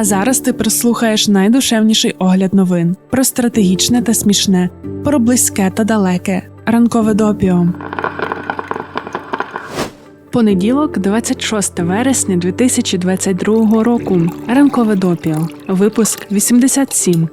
А зараз ти прислухаєш найдушевніший огляд новин про стратегічне та смішне, про близьке та далеке. Ранкове допіо. Понеділок, 26 вересня 2022 року. Ранкове допіо. Випуск 87.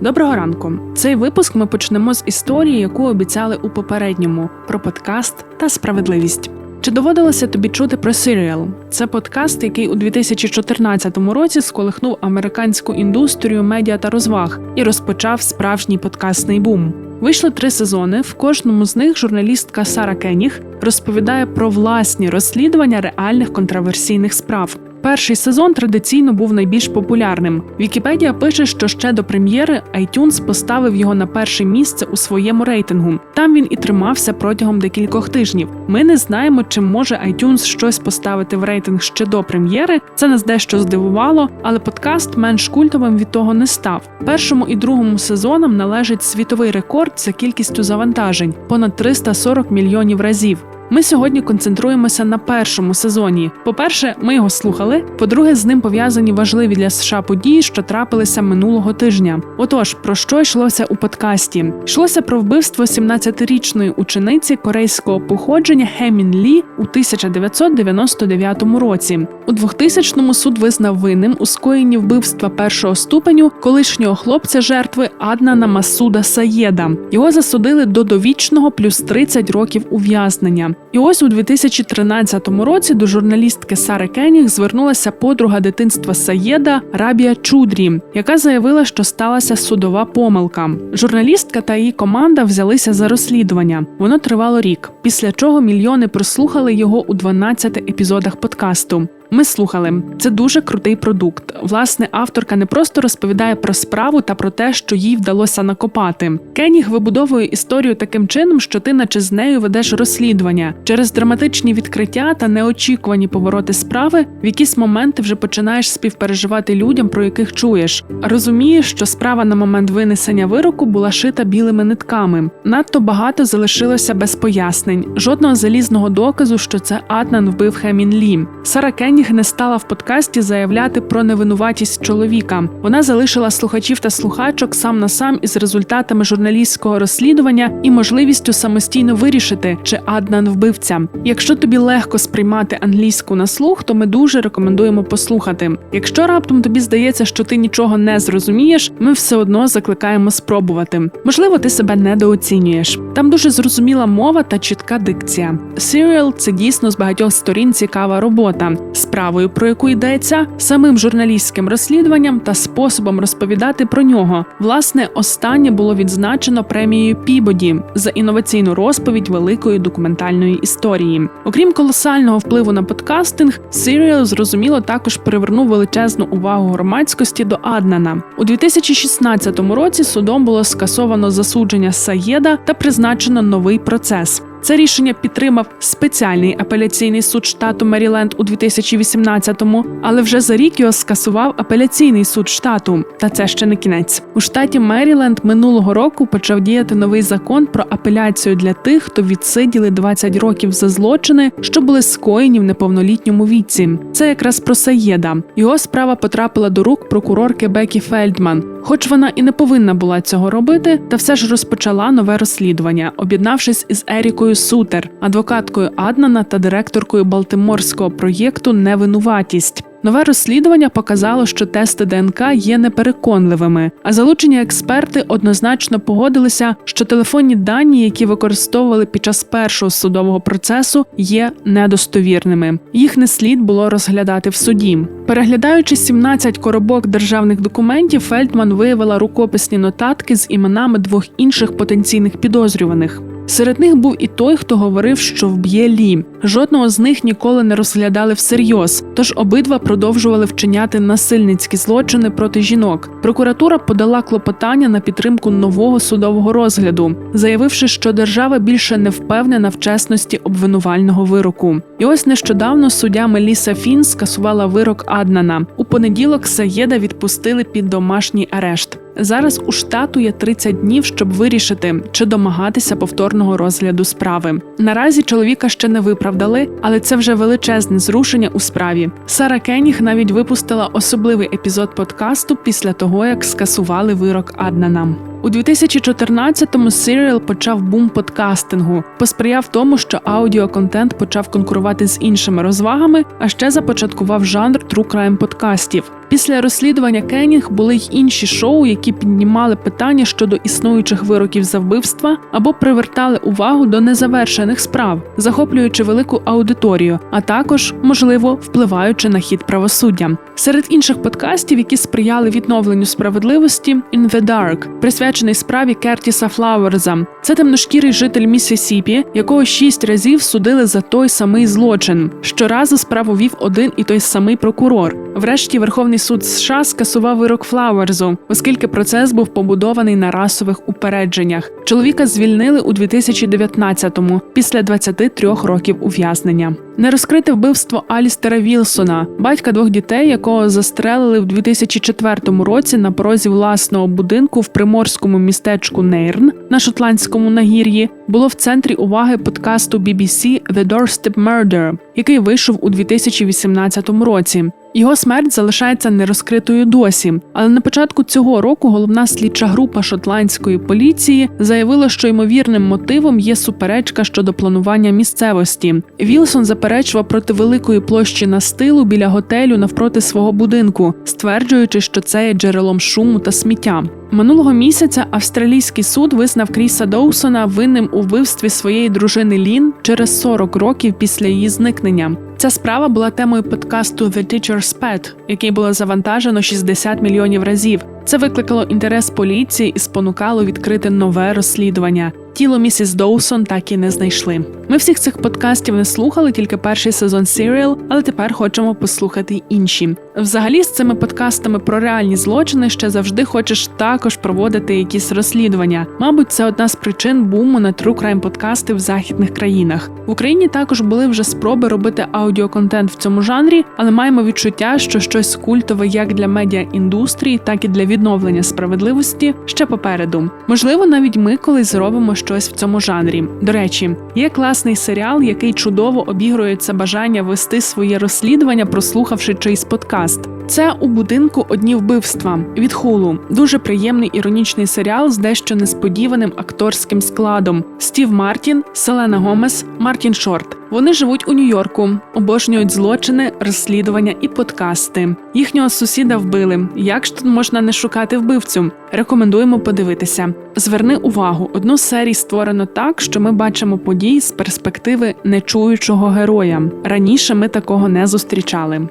Доброго ранку. Цей випуск ми почнемо з історії, яку обіцяли у попередньому про подкаст та справедливість. Чи доводилося тобі чути про Serial? Це подкаст, який у 2014 році сколихнув американську індустрію медіа та розваг і розпочав справжній подкастний бум. Вийшли три сезони. В кожному з них журналістка Сара Кеніг розповідає про власні розслідування реальних контроверсійних справ. Перший сезон традиційно був найбільш популярним. Вікіпедія пише, що ще до прем'єри iTunes поставив його на перше місце у своєму рейтингу. Там він і тримався протягом декількох тижнів. Ми не знаємо, чи може iTunes щось поставити в рейтинг ще до прем'єри. Це нас дещо здивувало, але подкаст менш культовим від того не став. Першому і другому сезонам належить світовий рекорд за кількістю завантажень понад 340 мільйонів разів. Ми сьогодні концентруємося на першому сезоні. По-перше, ми його слухали. По-друге, з ним пов'язані важливі для США події, що трапилися минулого тижня. Отож, про що йшлося у подкасті? Йшлося про вбивство 17-річної учениці корейського походження Хемін Лі у 1999 році. У 2000-му суд визнав винним у скоєнні вбивства першого ступеню колишнього хлопця жертви Аднана Масуда Саєда. Його засудили до довічного плюс 30 років ув'язнення. І ось у 2013 році до журналістки Сари Кеніг звернулася подруга дитинства Саєда Рабія Чудрі, яка заявила, що сталася судова помилка. Журналістка та її команда взялися за розслідування. Воно тривало рік, після чого мільйони прослухали його у 12 епізодах подкасту. Ми слухали це дуже крутий продукт. Власне, авторка не просто розповідає про справу та про те, що їй вдалося накопати. Кеніг вибудовує історію таким чином, що ти, наче з нею, ведеш розслідування через драматичні відкриття та неочікувані повороти справи. В якісь моменти вже починаєш співпереживати людям, про яких чуєш. Розумієш, що справа на момент винесення вироку була шита білими нитками. Надто багато залишилося без пояснень, жодного залізного доказу, що це Атнан вбив Хемін Лі. Сара Кеніг не стала в подкасті заявляти про невинуватість чоловіка. Вона залишила слухачів та слухачок сам на сам із результатами журналістського розслідування і можливістю самостійно вирішити, чи Аднан вбивця. Якщо тобі легко сприймати англійську на слух, то ми дуже рекомендуємо послухати. Якщо раптом тобі здається, що ти нічого не зрозумієш, ми все одно закликаємо спробувати. Можливо, ти себе недооцінюєш. Там дуже зрозуміла мова та чітка дикція. Serial – це дійсно з багатьох сторін цікава робота справою, про яку йдеться, самим журналістським розслідуванням та способом розповідати про нього. Власне, останнє було відзначено премією Пібоді за інноваційну розповідь великої документальної історії. Окрім колосального впливу на подкастинг, Serial, зрозуміло також привернув величезну увагу громадськості до Аднана. У 2016 році судом було скасовано засудження Саєда та призначено новий процес. Це рішення підтримав спеціальний апеляційний суд штату Меріленд у 2018-му, але вже за рік його скасував апеляційний суд штату. Та це ще не кінець. У штаті Меріленд минулого року почав діяти новий закон про апеляцію для тих, хто відсиділи 20 років за злочини, що були скоєні в неповнолітньому віці. Це якраз про Саєда. Його справа потрапила до рук прокурорки Бекі Фельдман. Хоч вона і не повинна була цього робити, та все ж розпочала нове розслідування, об'єднавшись із Ерікою Сутер, адвокаткою Аднана та директоркою Балтиморського проєкту Невинуватість. Нове розслідування показало, що тести ДНК є непереконливими, а залучені експерти однозначно погодилися, що телефонні дані, які використовували під час першого судового процесу, є недостовірними. Їх не слід було розглядати в суді. Переглядаючи 17 коробок державних документів, Фельдман виявила рукописні нотатки з іменами двох інших потенційних підозрюваних. Серед них був і той, хто говорив, що вб'є Лі. Жодного з них ніколи не розглядали всерйоз, тож обидва продовжували вчиняти насильницькі злочини проти жінок. Прокуратура подала клопотання на підтримку нового судового розгляду, заявивши, що держава більше не впевнена в чесності обвинувального вироку. І ось нещодавно суддя Меліса Фін скасувала вирок Аднана. У понеділок Саєда відпустили під домашній арешт. Зараз у штату є 30 днів, щоб вирішити, чи домагатися повторного розгляду справи. Наразі чоловіка ще не виправдали, але це вже величезне зрушення у справі. Сара Кеніг навіть випустила особливий епізод подкасту після того, як скасували вирок Аднана. У 2014-му Serial почав бум подкастингу, посприяв тому, що аудіоконтент почав конкурувати з іншими розвагами, а ще започаткував жанр true crime подкастів. Після розслідування Кенінг були й інші шоу, які піднімали питання щодо існуючих вироків за вбивства або привертали увагу до незавершених справ, захоплюючи велику аудиторію, а також, можливо, впливаючи на хід правосуддя. Серед інших подкастів, які сприяли відновленню справедливості, «In the Dark», присвячений справі Кертіса Флауерза. Це темношкірий житель Міссісіпі, якого шість разів судили за той самий злочин. Щоразу справу вів один і той самий прокурор. Врешті Верховний суд США скасував вирок Флауерзу, оскільки процес був побудований на расових упередженнях. Чоловіка звільнили у 2019-му, після 23 років ув'язнення. Нерозкрите вбивство Алістера Вілсона, батька двох дітей, якого застрелили в 2004 році на порозі власного будинку в приморському містечку Нейрн на шотландському нагір'ї, було в центрі уваги подкасту BBC «The Doorstep Murder», який вийшов у 2018 році. Його смерть залишається нерозкритою досі. Але на початку цього року головна слідча група шотландської поліції заявила, що ймовірним мотивом є суперечка щодо планування місцевості. Вілсон заперечував проти великої площі настилу біля готелю навпроти свого будинку, стверджуючи, що це є джерелом шуму та сміття. Минулого місяця австралійський суд визнав Кріса Доусона винним у вбивстві своєї дружини Лін через 40 років після її зникнення. Ця справа була темою подкасту The Teacher's Pet, який було завантажено 60 мільйонів разів. Це викликало інтерес поліції і спонукало відкрити нове розслідування. Тіло місіс Доусон так і не знайшли. Ми всіх цих подкастів не слухали, тільки перший сезон Serial, але тепер хочемо послухати інші. Взагалі, з цими подкастами про реальні злочини ще завжди хочеш також проводити якісь розслідування. Мабуть, це одна з причин буму на true crime подкасти в західних країнах. В Україні також були вже спроби робити аудіоконтент в цьому жанрі, але маємо відчуття, що щось культове як для медіаіндустрії, так і для відновлення справедливості ще попереду. Можливо, навіть ми колись зробимо щось в цьому жанрі. До речі, є класний серіал, який чудово обігрує це бажання вести своє розслідування, прослухавши чийсь подкаст. Це у будинку одні вбивства від хулу. Дуже приємний іронічний серіал з дещо несподіваним акторським складом: Стів Мартін, Селена Гомес, Мартін Шорт. Вони живуть у Нью-Йорку, обожнюють злочини, розслідування і подкасти. Їхнього сусіда вбили. Як ж тут можна не шукати вбивцю? Рекомендуємо подивитися. Зверни увагу, одну з серій створено так, що ми бачимо події з перспективи нечуючого героя. Раніше ми такого не зустрічали.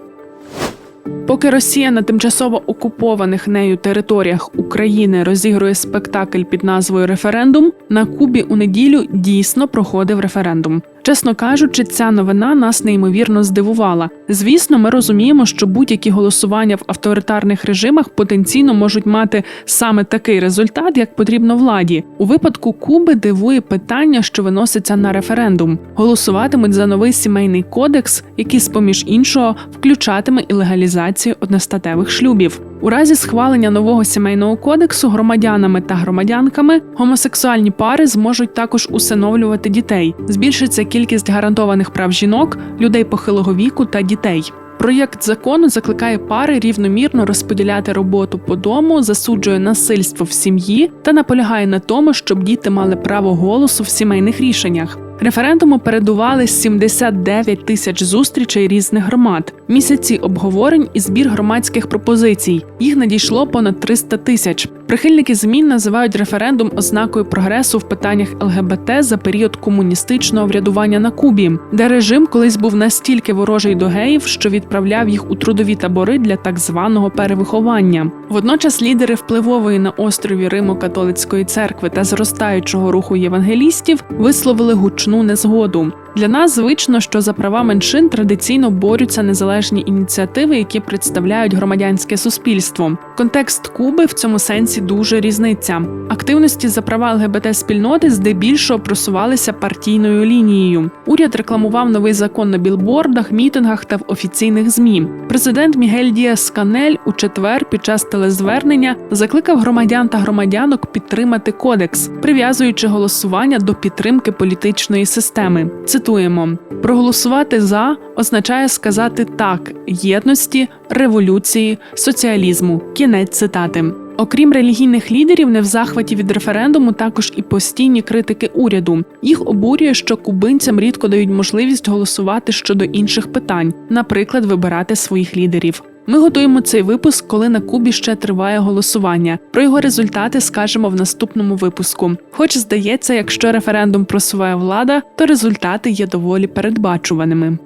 Поки Росія на тимчасово окупованих нею територіях України розігрує спектакль під назвою Референдум, на Кубі у неділю дійсно проходив референдум. Чесно кажучи, ця новина нас неймовірно здивувала. Звісно, ми розуміємо, що будь-які голосування в авторитарних режимах потенційно можуть мати саме такий результат, як потрібно владі. У випадку Куби дивує питання, що виноситься на референдум. Голосуватимуть за новий сімейний кодекс, який, з поміж іншого, включатиме і легалізацію одностатевих шлюбів. У разі схвалення нового сімейного кодексу громадянами та громадянками гомосексуальні пари зможуть також усиновлювати дітей. Збільшиться кількість гарантованих прав жінок, людей похилого віку та дітей. Проєкт закону закликає пари рівномірно розподіляти роботу по дому, засуджує насильство в сім'ї та наполягає на тому, щоб діти мали право голосу в сімейних рішеннях. Референдуму передували 79 тисяч зустрічей різних громад, місяці обговорень і збір громадських пропозицій. Їх надійшло понад 300 тисяч. Прихильники змін називають референдум ознакою прогресу в питаннях ЛГБТ за період комуністичного врядування на Кубі, де режим колись був настільки ворожий до геїв, що відправляв їх у трудові табори для так званого перевиховання. Водночас лідери впливової на острові Римо-католицької церкви та зростаючого руху євангелістів висловили гучну незгоду. Для нас звично, що за права меншин традиційно борються незалежні ініціативи, які представляють громадянське суспільство. Контекст Куби в цьому сенсі дуже різниця. Активності за права ЛГБТ спільноти здебільшого просувалися партійною лінією. Уряд рекламував новий закон на білбордах, мітингах та в офіційних змі. Президент Мігель Діас Канель у четвер під час телезвернення закликав громадян та громадянок підтримати кодекс, прив'язуючи голосування до підтримки політичної системи. Цитуємо: проголосувати за означає сказати так єдності, революції, соціалізму. Кінець цитати. Окрім релігійних лідерів, не в захваті від референдуму також і постійні критики уряду. Їх обурює, що кубинцям рідко дають можливість голосувати щодо інших питань, наприклад, вибирати своїх лідерів. Ми готуємо цей випуск, коли на Кубі ще триває голосування. Про його результати скажемо в наступному випуску. Хоч здається, якщо референдум просуває влада, то результати є доволі передбачуваними.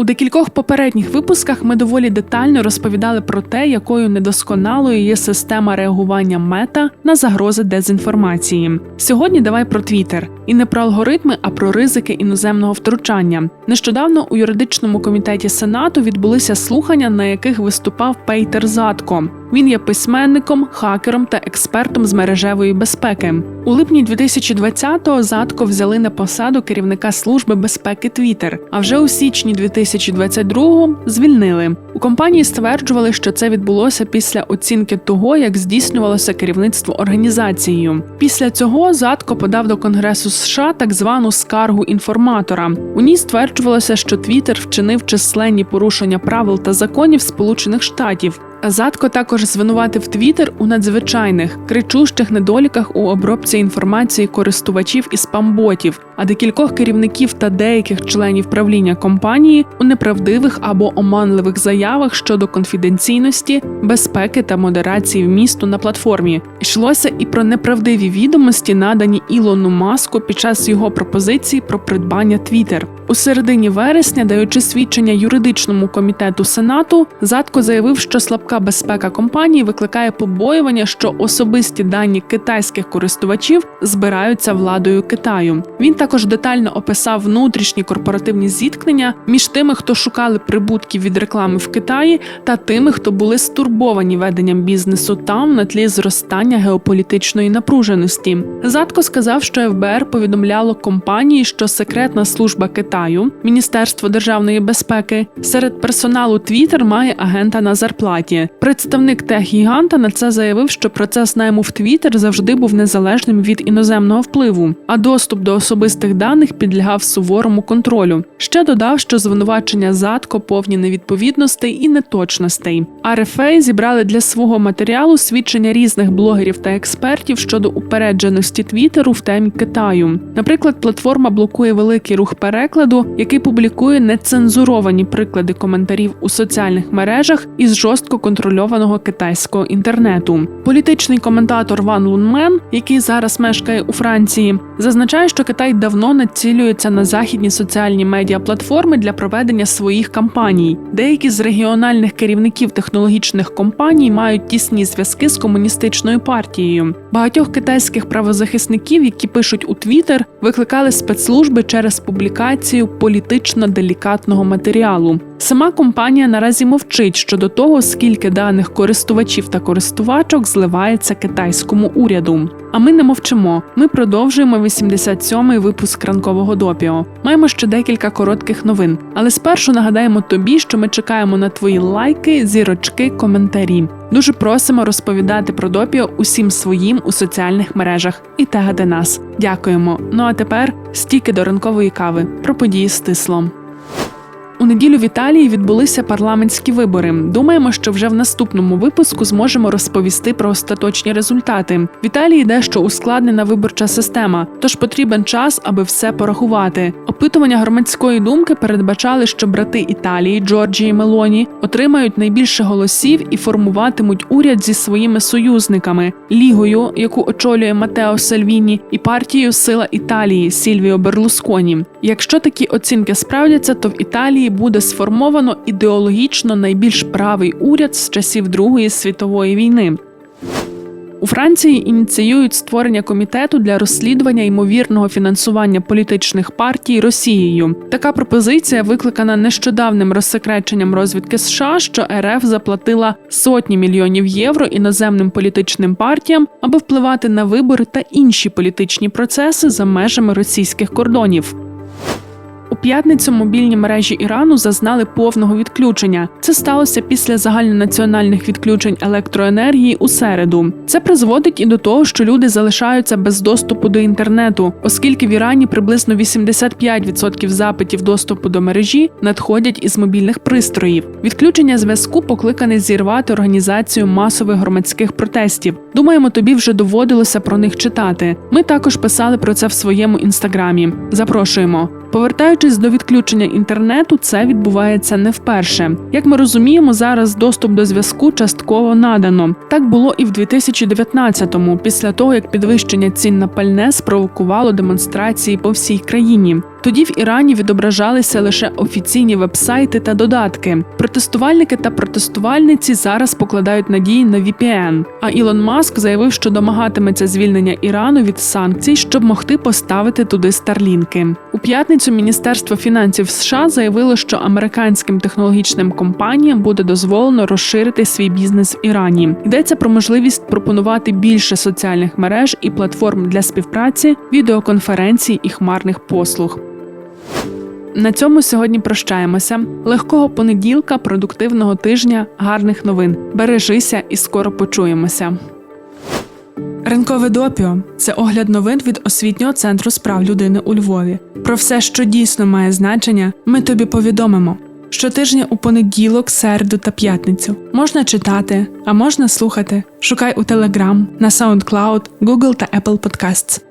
У декількох попередніх випусках ми доволі детально розповідали про те, якою недосконалою є система реагування мета на загрози дезінформації. Сьогодні давай про Твіттер. і не про алгоритми, а про ризики іноземного втручання. Нещодавно у юридичному комітеті Сенату відбулися слухання, на яких виступав Пейтер Затко. Він є письменником, хакером та експертом з мережевої безпеки. У липні 2020-го Затко взяли на посаду керівника служби безпеки Twitter, а вже у січні 2022-го звільнили. У компанії стверджували, що це відбулося після оцінки того, як здійснювалося керівництво організацією. Після цього Затко подав до Конгресу США так звану скаргу інформатора. У ній стверджувалося, що Твіттер вчинив численні порушення правил та законів Сполучених Штатів. Задко також звинуватив Твіттер у надзвичайних кричущих недоліках у обробці інформації користувачів і спамботів, а декількох керівників та деяких членів правління компанії у неправдивих або оманливих заявах щодо конфіденційності, безпеки та модерації вмісту на платформі. Йшлося і про неправдиві відомості, надані Ілону Маску під час його пропозиції про придбання Твіттер. У середині вересня, даючи свідчення юридичному комітету Сенату, Задко заявив, що слабка безпека компанії викликає побоювання, що особисті дані китайських користувачів збираються владою Китаю. Він також детально описав внутрішні корпоративні зіткнення між тими, хто шукали прибутків від реклами в Китаї, та тими, хто були стурбовані веденням бізнесу там на тлі зростання геополітичної напруженості. Задко сказав, що ФБР повідомляло компанії, що секретна служба Китаю, Міністерство державної безпеки, серед персоналу Twitter має агента на зарплаті. Представник тех-гіганта на це заявив, що процес найму в Twitter завжди був незалежним від іноземного впливу, а доступ до особистих даних підлягав суворому контролю. Ще додав, що звинувачення задко повні невідповідностей і неточностей. А RFA зібрали для свого матеріалу свідчення різних блогерів та експертів щодо упередженості Твіттеру в темі Китаю. Наприклад, платформа блокує великий рух перекладу, який публікує нецензуровані приклади коментарів у соціальних мережах із жорстко контрольованого китайського інтернету. Політичний коментатор Ван Лунмен, який зараз мешкає у Франції, зазначає, що Китай давно націлюється на західні соціальні медіаплатформи для проведення своїх кампаній. Деякі з регіональних керівників технологічних компаній мають тісні зв'язки з комуністичною партією. Багатьох китайських правозахисників, які пишуть у Твіттер, викликали спецслужби через публікацію політично делікатного матеріалу. Сама компанія наразі мовчить щодо того, скільки даних користувачів та користувачок зливається китайському уряду. А ми не мовчимо. Ми продовжуємо 87-й випуск ранкового допіо. Маємо ще декілька коротких новин. Але спершу нагадаємо тобі, що ми чекаємо на твої лайки, зірочки, коментарі. Дуже просимо розповідати про допіо усім своїм у соціальних мережах і тегати нас. Дякуємо. Ну а тепер стіки до ранкової кави про події з тислом. У неділю в Італії відбулися парламентські вибори. Думаємо, що вже в наступному випуску зможемо розповісти про остаточні результати. В Італії дещо ускладнена виборча система, тож потрібен час, аби все порахувати. Опитування громадської думки передбачали, що брати Італії Джорджії Мелоні отримають найбільше голосів і формуватимуть уряд зі своїми союзниками лігою, яку очолює Матео Сальвіні, і партією Сила Італії Сільвіо Берлусконі. Якщо такі оцінки справдяться, то в Італії буде сформовано ідеологічно найбільш правий уряд з часів Другої світової війни. У Франції ініціюють створення комітету для розслідування ймовірного фінансування політичних партій Росією. Така пропозиція викликана нещодавним розсекреченням розвідки США, що РФ заплатила сотні мільйонів євро іноземним політичним партіям, аби впливати на вибори та інші політичні процеси за межами російських кордонів. П'ятницю мобільні мережі Ірану зазнали повного відключення. Це сталося після загальнонаціональних відключень електроенергії у середу. Це призводить і до того, що люди залишаються без доступу до інтернету, оскільки в Ірані приблизно 85% запитів доступу до мережі надходять із мобільних пристроїв. Відключення зв'язку покликане зірвати організацію масових громадських протестів. Думаємо, тобі вже доводилося про них читати. Ми також писали про це в своєму інстаграмі. Запрошуємо. Повертаючись до відключення інтернету, це відбувається не вперше. Як ми розуміємо, зараз доступ до зв'язку частково надано. Так було і в 2019-му, після того як підвищення цін на пальне спровокувало демонстрації по всій країні. Тоді в Ірані відображалися лише офіційні вебсайти та додатки. Протестувальники та протестувальниці зараз покладають надії на VPN. А Ілон Маск заявив, що домагатиметься звільнення Ірану від санкцій, щоб могти поставити туди старлінки. У п'ятницю Міністерство фінансів США заявило, що американським технологічним компаніям буде дозволено розширити свій бізнес в Ірані. Йдеться про можливість пропонувати більше соціальних мереж і платформ для співпраці, відеоконференцій і хмарних послуг. На цьому сьогодні прощаємося. Легкого понеділка, продуктивного тижня, гарних новин. Бережися і скоро почуємося. Ринкове допіо це огляд новин від освітнього центру справ людини у Львові. Про все, що дійсно має значення, ми тобі повідомимо. Щотижня у понеділок, середу та п'ятницю можна читати, а можна слухати. Шукай у Telegram, на SoundCloud, Google та Apple Podcasts.